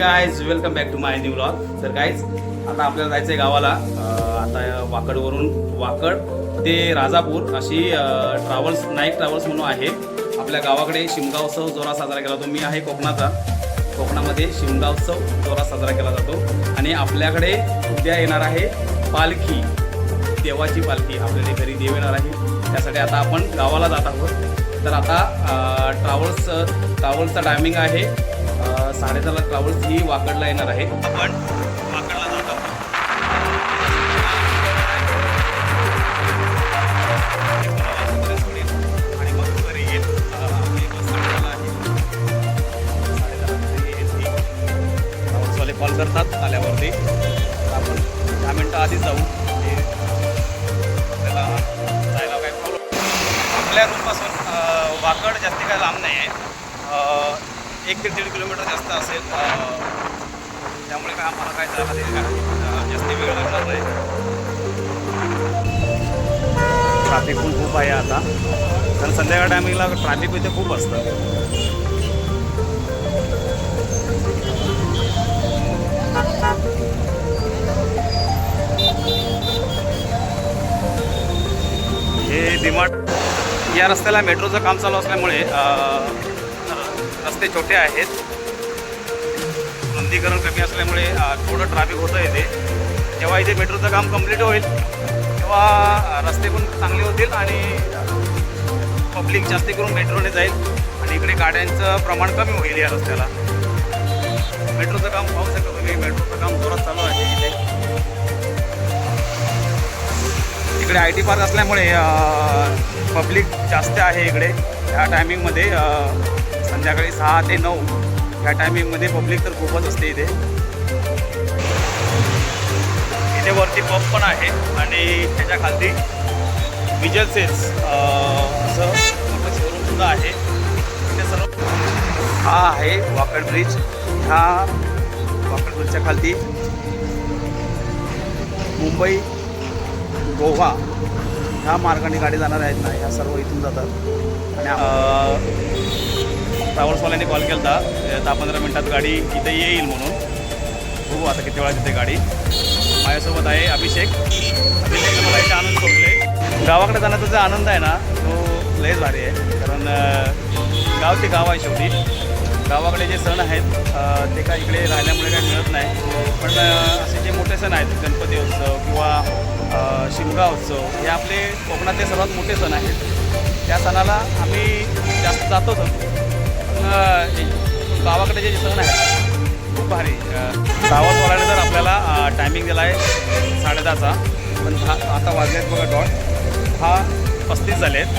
Guys welcome back to my new blog तर guys आता आपल्याला जायचं आहे गावाला आता वाकडवरून वाकड ते राजापूर अशी ट्रॅव्हल्स नाईक ट्रॅव्हल्स म्हणून आहे. आपल्या गावाकडे शिमगा जोरात साजरा केला जातो. मी आहे कोकणाचा. कोकणामध्ये शिमगा जोरात साजरा केला जातो. आणि आपल्याकडे उद्या येणार आहे पालखी. देवाची पालखी आपल्याला घरी देव येणार आहे. त्यासाठी आता आपण गावाला जात आहोत. तर आता ट्रॅव्हल्स ट्रॅव्हल्सचा टायमिंग आहे. साडेदहाला ट्रॅव्हल्स ही वाकडला येणार आहे आपण वाकडला जात आणि मग घरी येईल आपली बस साडेदहाला आहे साडेदहाला ट्रॅव्हल्सवाले कॉल करतात आल्यावरती आपण दहा मिनटं आधीच जाऊ त्याला जायला काय प्रॉब्लेम आपल्या रूमपासून वाकड जास्ती काय लांब नाही आहे एक ते दीड किलोमीटर जास्त असेल त्यामुळे काय आम्हाला काय त्रास ते काय जास्ती वेळ लागणार नाही. ट्रॅफिक पण खूप आहे आता. कारण संध्याकाळ टायमिंगला ट्रॅफिक इथे खूप असतं. हे डिमार्ट या रस्त्याला मेट्रोचं काम चालू असल्यामुळे रस्ते छोटे आहेत. रुंदीकरण कमी असल्यामुळे थोडं ट्रॅफिक होतं इथे. जेव्हा इथे मेट्रोचं काम कंप्लीट होईल तेव्हा रस्ते पण चांगले होतील आणि पब्लिक जास्ती करून मेट्रोने जाईल आणि इकडे गाड्यांचं प्रमाण कमी होईल या रस्त्याला. मेट्रोचं काम पाहू शकता तुम्ही. मेट्रोचं काम जोरात चालू आहे इथे. इकडे आय टी पार्क असल्यामुळे पब्लिक जास्त आहे इकडे. ह्या टायमिंगमध्ये संध्याकाळी सहा ते नऊ. ह्या टायमिंगमध्ये पब्लिक तर खूपच असते इथे. इथे वरती पब पण आहे आणि त्याच्या खालती विजल सेल्स असं मोठं शोरूम सुद्धा आहे. इथे सर्व हा आहे वाकड ब्रिज ह्या वाकड ब्रिजच्या खालती मुंबई गोवा ह्या मार्गाने गाडी जाणार आहेत ना ह्या सर्व इथून जातात. आणि ट्रॅव्हल्सवाल्याने कॉल केला होता दहा पंधरा मिनटात गाडी इथे येईल म्हणून. बघू आता किती वेळा तिथे गाडी. माझ्यासोबत आहे अभिषेक. अभिषेक मला इथे आनंद सोडले. गावाकडे जाण्याचा जो आनंद आहे ना तो लयच भारी आहे. कारण गाव ते गाव आहे शेवटी. गावाकडे जे सण आहेत ते काय इकडे राहिल्यामुळे काही मिळत नाही. पण असे जे मोठे सण आहेत गणपती उत्सव किंवा शिमगा उत्सव हे आपले कोकणातले सर्वात मोठे सण आहेत. त्या सणाला आम्ही जास्त जातोच. गावाकडे जे सण आहेत खूप भारी. ट्रॅव्हल्सवाल्याने जर आपल्याला टायमिंग दिला आहे साडेदहाचा. पण हा आता वाजलेत बघा डॉट. हा पस्तीस झाले आहेत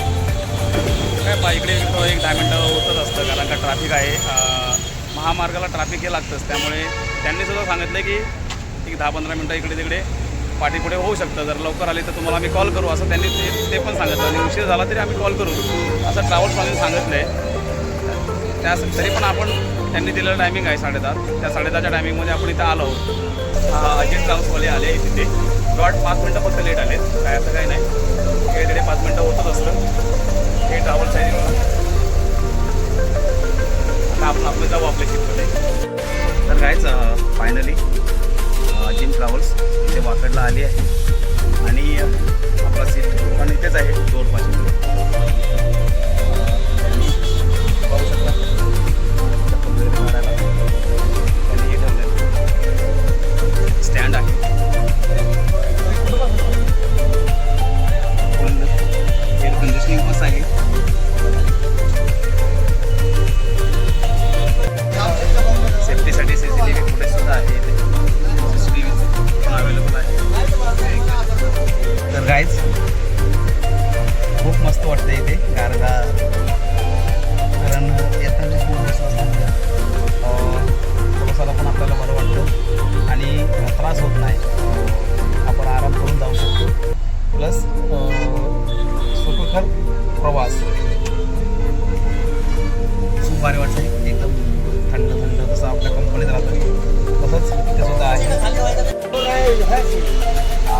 काय पा इकडे एक दहा मिनटं होतच असतं कारण का ट्रॅफिक आहे. महामार्गाला ट्रॅफिक हे लागतंच. त्यामुळे त्यांनी सुद्धा सांगितलं की एक दहा पंधरा मिनटं इकडे तिकडे पाठीपुढे होऊ शकतं. जर लवकर आले तर तुम्हाला आम्ही कॉल करू असं त्यांनी ते पण सांगितलं. आणि उशीर झाला तरी आम्ही कॉल करू. असं ट्रॅव्हल्सवाल्यांनी सांगितलं आहे त्या तरी पण आपण त्यांनी दिलेलं टायमिंग आहे साडेदहा. त्या साडेदहाच्या टायमिंगमध्ये आपण इथं आलो अजित ट्राव्हल्सवाले आले तिथे डॉट पाच मिनटं फक्त लेट आले काय असं काही नाही. इकडे तिकडे पाच मिनटं होतच असतं. हे ट्रॅव्हल साईज आता आपण आपलं जाऊ आपल्या शिफ्टमध्ये तर कायच फायनली तर गाईज खूप मस्त वाटतं इथे. गारगा कारण येताना कंडिशनिंग असल्यामुळे प्रवासाला पण आपल्याला बरं वाटतं. आणि त्रास होत नाही. आपण आराम करून जाऊ शकतो. प्लस सुखकर प्रवास. खूप भारी वाटते एकदम थंड थंड. जसं आपल्या कंपनीत राहतं तसंच ते सुद्धा आहे.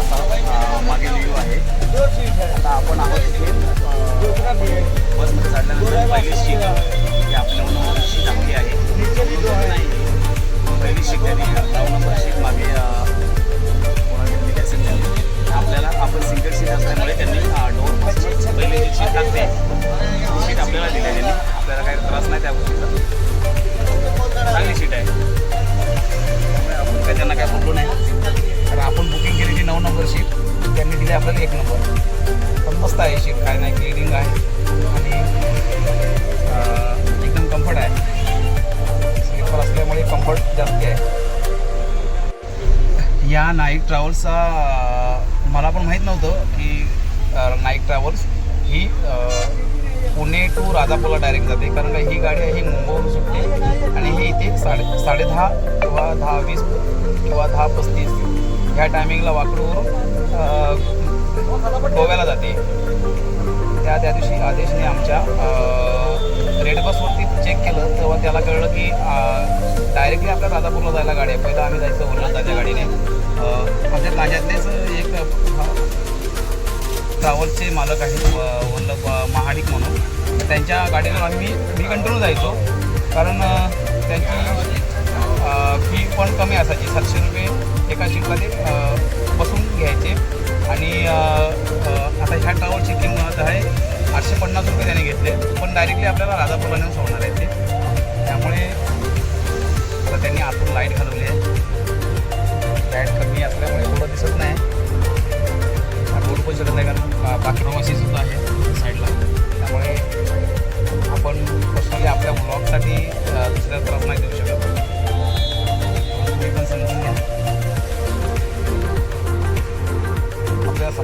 असा मागील व्ह्यू आहे. आता आपण आहोत इथे नाईक ट्रॅव्हल्सचा मला पण माहीत नव्हतं की नाईक ट्रॅव्हल्स ही पुणे टू राजापूरला डायरेक्ट जाते. कारण का ही गाडी आहे ही मुंबईवरून सुटते. आणि ही इथे साडे साडेदहा किंवा दहा वीस किंवा दहा पस्तीस ह्या टायमिंगला वाकडूवरून गोव्याला जाते. त्या त्या दिवशी आदेशने आमच्या रेड बसवरती चेक केलं. तेव्हा त्याला कळलं की डायरेक्टली आपल्या राजापूरला जायला ट्रॅव्हल्सचे मालक आहेत वल्लभ महाडिक म्हणून. त्यांच्या गाडीवर आम्ही मी कंटिन्यू जायचो. कारण त्यांची फी पण कमी असायची सातशे रुपये.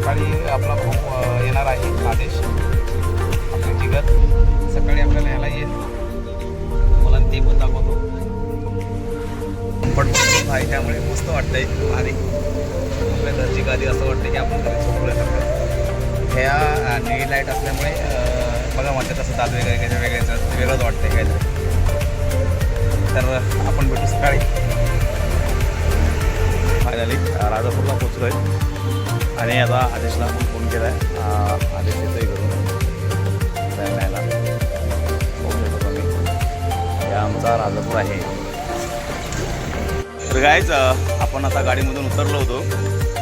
सकाळी आपला भाऊ येणार आहे आदेश. आपले जिगत. सकाळी आपल्याला यायला येईल. मला ते पण दाखवतो. पण आहे त्यामुळे मस्त वाटतंय. आणि आपल्या घरची गादी असं वाटतं की आपण घरी झोपल्यासारखं ह्या अ, लाइट असल्यामुळे बघा म्हणतात तसं दात वगैरे काहीतरी वेगळ्याचं वेगळंच वाटतंय काहीतरी. तर आपण भेटू सकाळी. फायनली राजापूरला पोचलो आहे आणि आता आदेशला आपण फोन केला आहे आदेश येतोय करून जायला न्यायला बघू शकतो तुम्ही हे आमचा राजापूर आहे. तर गायच आपण आता गाडीमधून उतरलो होतो.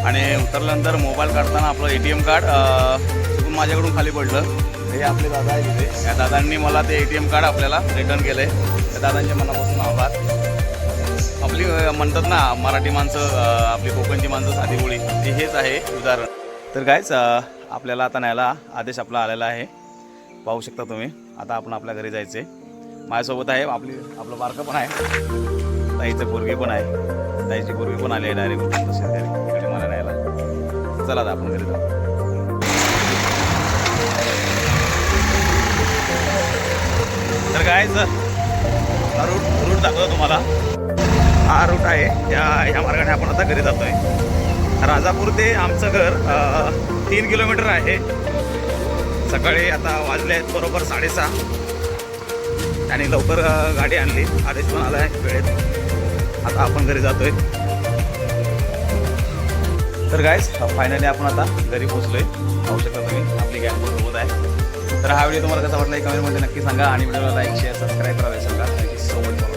आणि उतरल्यानंतर मोबाईल काढताना आपलं ए टी एम कार्ड चुकून माझ्याकडून खाली पडलं. हे आपले दादा आहे तिथे या दादांनी मला ते ए टी एम कार्ड आपल्याला रिटर्न केलं आहे त्या दादांचे मनापासून आभार. आपली म्हणतात ना मराठी माणसं आपली कोकणची माणसं साधी मुळी ती हेच आहे उदाहरण. तर कायच आपल्याला आता न्यायला आदेश आपला आलेला आहे. पाहू शकता तुम्ही आता आपण आपल्या घरी जायचे माझ्यासोबत आहे आपली आपलं बारकं पण आहे. ताईचं पोरगी पण आहे. ताईची पोरगी पण आली आहे डायरेक्ट तसे मला न्यायला. चला आता आपण घरी जाऊ. तर काय सर रूट रूट दाखवतो तुम्हाला. हा रूट आहे. या ह्या मार्गाने आपण आता घरी जातोय. राजापूर ते आमचं घर तीन किलोमीटर आहे. सकाळी आता वाजले आहेत बरोबर साडेसहा. आणि लवकर गाडी आणली. आदेश पण आला आहे वेळेत. आता आपण घरी जातोय. तर गायस फायनली आपण आता घरी पोहोचलोय. पाहू शकता तुम्ही आपली गॅस पण सोबत आहे. तर हा व्हिडिओ तुम्हाला कसा वाटला कमेंटमध्ये नक्की सांगा आणि व्हिडिओला लाईक शेअर सबस्क्राईब करावे सांगा थँक्यू सो मच